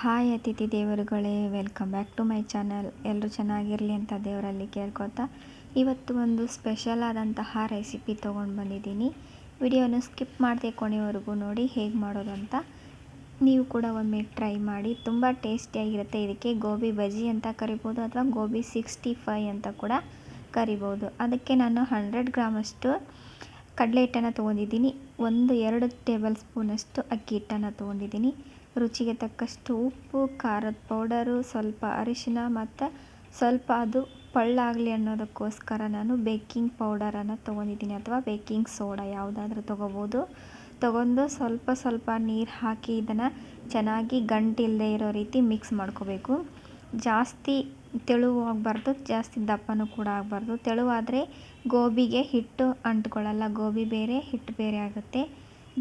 Hi ಅತಿಥಿ ದೇವರುಗಳೇ welcome back to my channel ಎಲ್ಲರೂ ಚೆನ್ನಾಗಿರಲಿ ಅಂತ ದೇವರಲ್ಲಿ ಕೇಳ್ಕೊತಾ ಇವತ್ತು ಒಂದು ಸ್ಪೆಷಲ್ ಆದಂತಹ ರೆಸಿಪಿ ತೊಗೊಂಡು ಬಂದಿದ್ದೀನಿ. ವಿಡಿಯೋನ ಸ್ಕಿಪ್ ಮಾಡದೆ ಕೊನೆವರೆಗೂ ನೋಡಿ ಹೇಗೆ ಮಾಡೋದು ಅಂತ. ನೀವು ಕೂಡ ಒಮ್ಮೆ ಟ್ರೈ ಮಾಡಿ, ತುಂಬ ಟೇಸ್ಟಿಯಾಗಿರುತ್ತೆ ಇದಕ್ಕೆ ಗೋಬಿ ಬಜ್ಜಿ ಅಂತ ಕರಿಬೋದು ಅಥವಾ ಗೋಬಿ ಸಿಕ್ಸ್ಟಿ ಫೈ ಅಂತ ಕೂಡ ಕರಿಬೋದು. ಅದಕ್ಕೆ ನಾನು ಹಂಡ್ರೆಡ್ ಗ್ರಾಮಷ್ಟು ಕಡಲೆ ಹಿಟ್ಟನ್ನು ತೊಗೊಂಡಿದ್ದೀನಿ. ಒಂದು ಎರಡು ಟೇಬಲ್ ಸ್ಪೂನಷ್ಟು ಅಕ್ಕಿ ಹಿಟ್ಟನ್ನು ತೊಗೊಂಡಿದ್ದೀನಿ. ರುಚಿಗೆ ತಕ್ಕಷ್ಟು ಉಪ್ಪು, ಖಾರದ ಪೌಡರು, ಸ್ವಲ್ಪ ಅರಿಶಿನ ಮತ್ತು ಸ್ವಲ್ಪ ಅದು ಪಳ್ಳಾಗಲಿ ಅನ್ನೋದಕ್ಕೋಸ್ಕರ ನಾನು ಬೇಕಿಂಗ್ ಪೌಡರನ್ನು ತೊಗೊಂಡಿದ್ದೀನಿ ಅಥವಾ ಬೇಕಿಂಗ್ ಸೋಡಾ ಯಾವುದಾದ್ರೂ ತೊಗೋಬೋದು. ತೊಗೊಂಡು ಸ್ವಲ್ಪ ಸ್ವಲ್ಪ ನೀರು ಹಾಕಿ ಇದನ್ನು ಚೆನ್ನಾಗಿ ಗಂಟಿಲ್ಲದೆ ಇರೋ ರೀತಿ ಮಿಕ್ಸ್ ಮಾಡ್ಕೋಬೇಕು. ಜಾಸ್ತಿ ತೆಳುವಾಗಬಾರ್ದು ಜಾಸ್ತಿ ದಪ್ಪನೂ ಕೂಡ ಆಗಬಾರ್ದು. ತೆಳುವಾದರೆ ಗೋಬಿಗೆ ಹಿಟ್ಟು ಅಂಟ್ಕೊಳ್ಳಲ್ಲ, ಗೋಬಿ ಬೇರೆ, ಹಿಟ್ಟು ಬೇರೆ ಆಗುತ್ತೆ.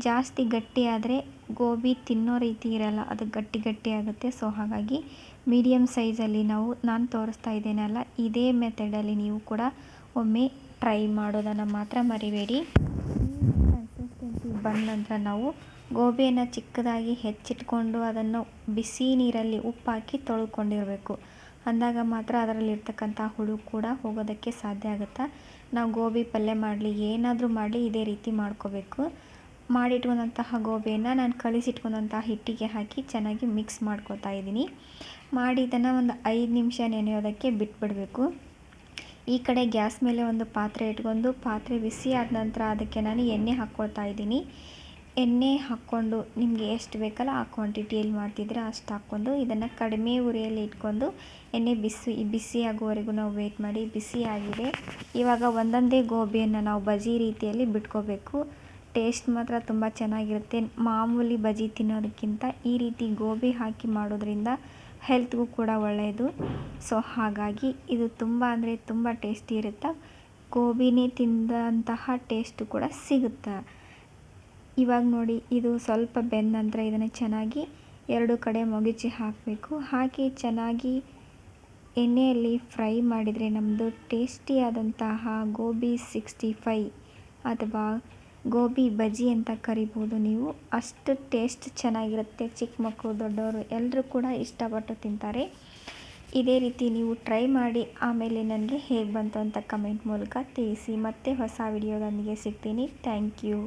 ಜಾಸ್ತಿ ಗಟ್ಟಿ ಆದರೆ ಗೋಬಿ ತಿನ್ನೋ ರೀತಿ ಇರಲ್ಲ, ಅದು ಗಟ್ಟಿ ಗಟ್ಟಿ ಆಗುತ್ತೆ. ಸೊ ಹಾಗಾಗಿ ಮೀಡಿಯಮ್ ಸೈಜಲ್ಲಿ ನಾವು, ನಾನು ತೋರಿಸ್ತಾ ಇದ್ದೇನಲ್ಲ ಇದೇ ಮೆಥಡಲ್ಲಿ ನೀವು ಕೂಡ ಒಮ್ಮೆ ಟ್ರೈ ಮಾಡೋದನ್ನು ಮಾತ್ರ ಮರಿಬೇಡಿ. ಕನ್ಸಿಸ್ಟೆನ್ಸಿ ಬಂದ ನಂತರ ನಾವು ಗೋಬಿಯನ್ನು ಚಿಕ್ಕದಾಗಿ ಹೆಚ್ಚಿಟ್ಕೊಂಡು ಅದನ್ನು ಬಿಸಿ ನೀರಲ್ಲಿ ಉಪ್ಪಾಕಿ ತೊಳ್ಕೊಂಡಿರಬೇಕು. ಅಂದಾಗ ಮಾತ್ರ ಅದರಲ್ಲಿರ್ತಕ್ಕಂಥ ಹುಳು ಕೂಡ ಹೋಗೋದಕ್ಕೆ ಸಾಧ್ಯ ಆಗುತ್ತೆ? ನಾವು ಗೋಬಿ ಪಲ್ಯ ಮಾಡಲಿ, ಏನಾದರೂ ಮಾಡಲಿ, ಇದೇ ರೀತಿ ಮಾಡ್ಕೋಬೇಕು. ಮಾಡಿಟ್ಕೊಂಡಂತಹ ಗೋಬಿಯನ್ನು ನಾನು ಕಲಿಸಿಟ್ಕೊಂಡಂತಹ ಹಿಟ್ಟಿಗೆ ಹಾಕಿ ಚೆನ್ನಾಗಿ ಮಿಕ್ಸ್ ಮಾಡ್ಕೋತಾ ಇದ್ದೀನಿ. ಮಾಡಿ ಇದನ್ನು ಒಂದು ಐದು ನಿಮಿಷ ನೆನೆಯೋದಕ್ಕೆ ಬಿಟ್ಬಿಡಬೇಕು. ಈ ಕಡೆ ಗ್ಯಾಸ್ ಮೇಲೆ ಒಂದು ಪಾತ್ರೆ ಇಟ್ಕೊಂಡು ಪಾತ್ರೆ ಬಿಸಿ ಆದ ನಂತರ ಅದಕ್ಕೆ ನಾನು ಎಣ್ಣೆ ಹಾಕ್ಕೊಳ್ತಾ ಇದ್ದೀನಿ. ಎಣ್ಣೆ ಹಾಕ್ಕೊಂಡು ನಿಮಗೆ ಎಷ್ಟು ಬೇಕಲ್ಲ ಆ ಕ್ವಾಂಟಿಟಿಯಲ್ಲಿ ಮಾಡ್ತಿದ್ರೆ ಅಷ್ಟು ಹಾಕ್ಕೊಂಡು ಇದನ್ನು ಕಡಿಮೆ ಉರಿಯಲ್ಲಿ ಇಟ್ಕೊಂಡು ಎಣ್ಣೆ ಬಿಸಿ ಬಿಸಿ ಆಗುವವರೆಗೂ ನಾವು ವೇಟ್ ಮಾಡಿ, ಬಿಸಿ ಆಗಿದೆ. ಇವಾಗ ಒಂದೊಂದೇ ಗೋಬಿಯನ್ನು ನಾವು ಬಜಿ ರೀತಿಯಲ್ಲಿ ಬಿಟ್ಕೋಬೇಕು. ಟೇಸ್ಟ್ ಮಾತ್ರ ತುಂಬ ಚೆನ್ನಾಗಿರುತ್ತೆ. ಮಾಮೂಲಿ ಬಜ್ಜಿ ತಿನ್ನೋದಕ್ಕಿಂತ ಈ ರೀತಿ ಗೋಬಿ ಹಾಕಿ ಮಾಡೋದ್ರಿಂದ ಹೆಲ್ತ್ಗೂ ಕೂಡ ಒಳ್ಳೆಯದು ಸೊ, ಹಾಗಾಗಿ ಇದು ತುಂಬ ಅಂದರೆ ತುಂಬ ಟೇಸ್ಟಿ ಇರುತ್ತೆ. ಗೋಬಿನೇ ತಿಂದಂತಹ ಟೇಸ್ಟು ಕೂಡ ಸಿಗುತ್ತೆ. ಇವಾಗ ನೋಡಿ, ಇದು ಸ್ವಲ್ಪ ಬೆಂದ ನಂತರ ಇದನ್ನು ಚೆನ್ನಾಗಿ ಎರಡು ಕಡೆ ಮೊಗಿಚಿ ಹಾಕಬೇಕು. ಹಾಕಿ ಚೆನ್ನಾಗಿ ಎಣ್ಣೆಯಲ್ಲಿ ಫ್ರೈ ಮಾಡಿದರೆ ನಮ್ಮದು ಟೇಸ್ಟಿಯಾದಂತಹ ಗೋಬಿ ಸಿಕ್ಸ್ಟಿ ಫೈ ಅಥವಾ ಗೋಬಿ, ಬಜ್ಜಿ ಅಂತ ಕರಿಬೋದು ನೀವು. ಅಷ್ಟು ಟೇಸ್ಟ್ ಚೆನ್ನಾಗಿರುತ್ತೆ ಚಿಕ್ಕ ಮಕ್ಕಳು, ದೊಡ್ಡವರು. ಎಲ್ಲರೂ ಕೂಡ ಇಷ್ಟಪಟ್ಟು ತಿಂತಾರೆ. ಇದೇ ರೀತಿ ನೀವು ಟ್ರೈ ಮಾಡಿ, ಆಮೇಲೆ ನನಗೆ ಹೇಗೆ ಬಂತು ಅಂತ ಕಮೆಂಟ್ ಮೂಲಕ ತಿಳಿಸಿ. ಮತ್ತೆ ಹೊಸ ವಿಡಿಯೋದೊಂದಿಗೆ ಸಿಗ್ತೀನಿ. Thank you